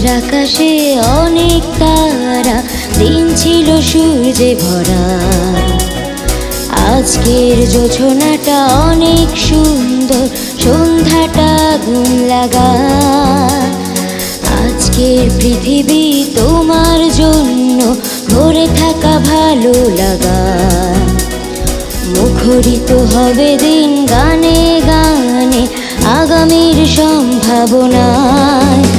আকাশে অনেক তারা, দিন ছিল সূর্যে ভরা। আজকের যোছনাটা অনেক সুন্দর, সন্ধ্যাটা গুণ লাগা। আজকের পৃথিবী তোমার জন্য, ভরে থাকা ভালো লাগা। মুখরিত হবে দিন গানে গানে, আগামীর সম্ভাবনায়।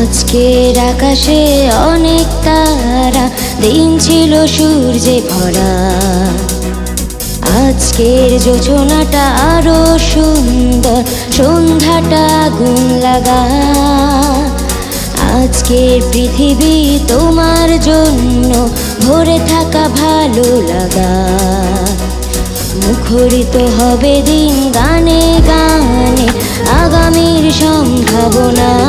আজকের আকাশে অনেক তারা, দিন ছিল সূর্যে ভরা। আজকের যোজনাটা আরও সুন্দর, সন্ধ্যাটা গুণ লাগা। আজকের পৃথিবী তোমার জন্য, ভরে থাকা ভালো লাগা। মুখরিত হবে দিন গানে গানে, আগামীর সম্ভাবনা।